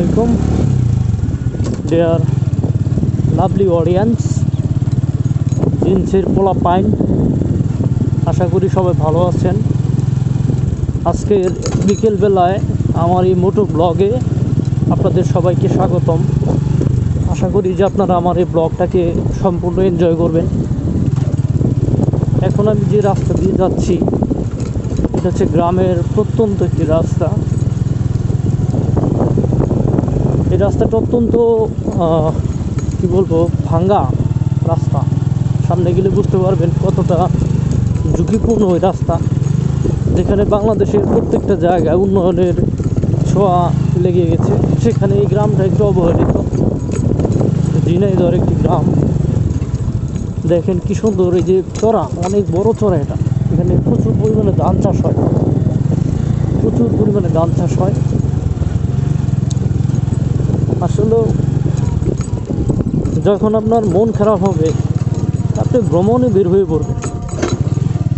আলাইকুম। Deer lovely audience জিন্সের পোলা পাইন, আশা করি সবাই ভালো আছেন। আজকের বিকেলবেলায় আমার এই মোটো ব্লগে আপনাদের সবাইকে স্বাগতম। আশা করি যে আপনারা আমার এই ব্লগটাকে সম্পূর্ণ এনজয় করবেন। এখন আমি যে রাস্তা দিয়ে যাচ্ছি, এটা হচ্ছে গ্রামের প্রত্যন্ত একটি রাস্তা এই রাস্তাটা অত্যন্ত কি বলব, ভাঙ্গা রাস্তা। সামনে গেলে বুঝতে পারবেন কতটা ঝুঁকিপূর্ণ ওই রাস্তা। যেখানে বাংলাদেশের প্রত্যেকটা জায়গায় উন্নয়নের ছোঁয়া লেগে গেছে। সেখানে এই গ্রামটা একটু অবহেলিত। ঝিনাইদহ একটি গ্রাম। দেখেন কি সুন্দর, এই যে চড়া, অনেক বড় চড়া এটা। এখানে প্রচুর পরিমাণে ধান চাষ হয়। প্রচুর পরিমাণে ধান চাষ হয়। আসলে যখন আপনার মন খারাপ হবে, আপনি ভ্রমণে বের হয়ে পড়বেন।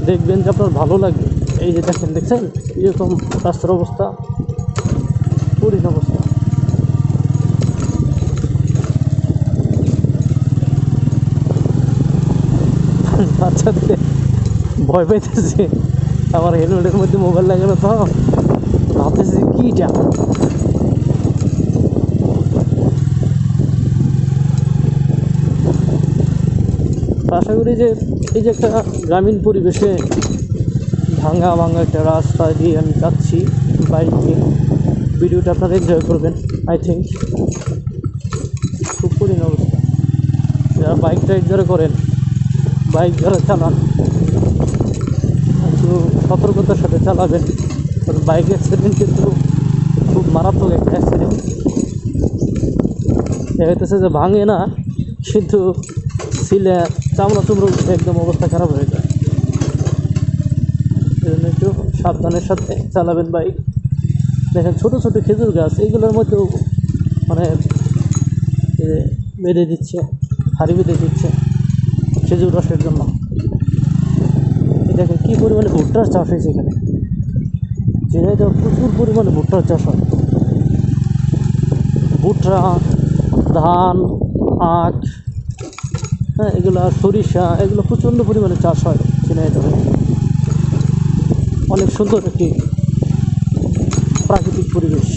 দেখবেন যে আপনার ভালো লাগবে। এই যে দেখেন, দেখছেন? এরকম রাস্তার অবস্থা, কঠিন অবস্থা। বাচ্চাদের ভয় পাইতেছে। আমার হেলমেটের মধ্যে মোবাইল লাগানো তো। ভাবতেছে, কি করি যে এই যে একটা গ্রামীণ পরিবেশে ভাঙা ভাঙা একটা রাস্তা দিয়ে আমি যাচ্ছি বাইক নিয়ে। ভিডিওটা আপনারা এনজয় করবেন আই থিঙ্ক খুব কঠিন অবস্থা। যারা বাইক রাইড যারা করেন বাইক যারা চালান, একটু সতর্কতার সাথে চালাবেন। কারণ বাইক অ্যাক্সিডেন্ট কিন্তু খুব মারাত্মক একটা অ্যাক্সিডেন্ট দেখা যাইতেছে যে ভাঙে না, কিন্তু সিলে চামড়া চুমড়ো একদম অবস্থা খারাপ হয়ে যায়। একটু সাবধানের সাথে চালাবেন বাইক দেখেন ছোটো ছোটো খেজুর গাছ এইগুলোর মধ্যেও মানে বেঁধে দিচ্ছে, হাড়ি বেঁধে দিচ্ছে খেজুর রসের জন্য। দেখেন কী পরিমাণে ভুট্টার চাষ হয়েছে এখানে। যেটা প্রচুর পরিমাণে ভুট্টার চাষ হয়। ভুট্টা, ধান, আখ হ্যাঁ এগুলো আর সরিষা, এগুলো প্রচণ্ড পরিমাণে চাষ হয় ঝিনাইদহে অনেক সুন্দর একটি প্রাকৃতিক পরিবেশ।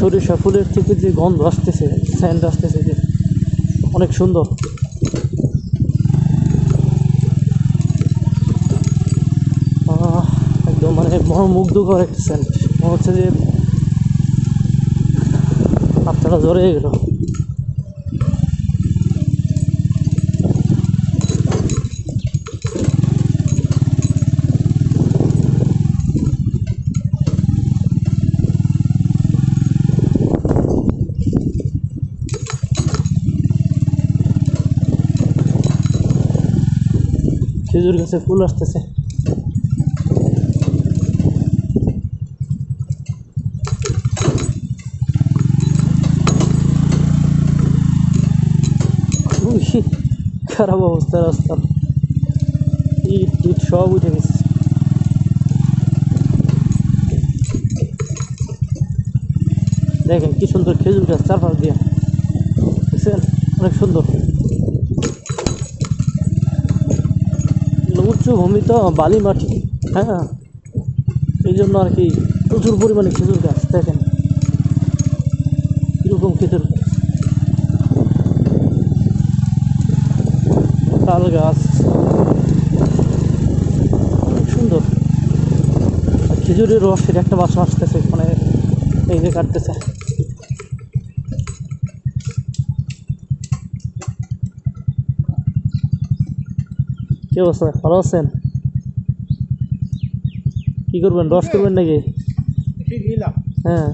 সরিষা ফুলের থেকে যে গন্ধ আসতেছে স্যান্ড আসতেছে, যে অনেক সুন্দর। মানে মনোমুগ্ধকর একটা সেন্ট মনে হচ্ছে যে আপনারা জ্বরে গেল। খেজুর গাছে ফুল আসতেছে। খারাপ অবস্থা রাস্তার ইট টিট সব উঠে গেছে। দেখেন কি সুন্দর খেজুর গাছ চারপাশ দিয়ে। দেখছেন অনেক সুন্দর। উচ্চ ভূমি তো বালি মাটি হ্যাঁ? এই জন্য আর কি প্রচুর পরিমাণে খেজুর গাছ, দেখেন। কীরকম খেজুর। তাল গাছ সুন্দর। খেজুরের রসের একটা বাসা আসতেছে মানে এই যে কাটতেছে। কি অবস্থা? ভালো আছেন? কি করবেন? রস করবেন নাকি? হ্যাঁ।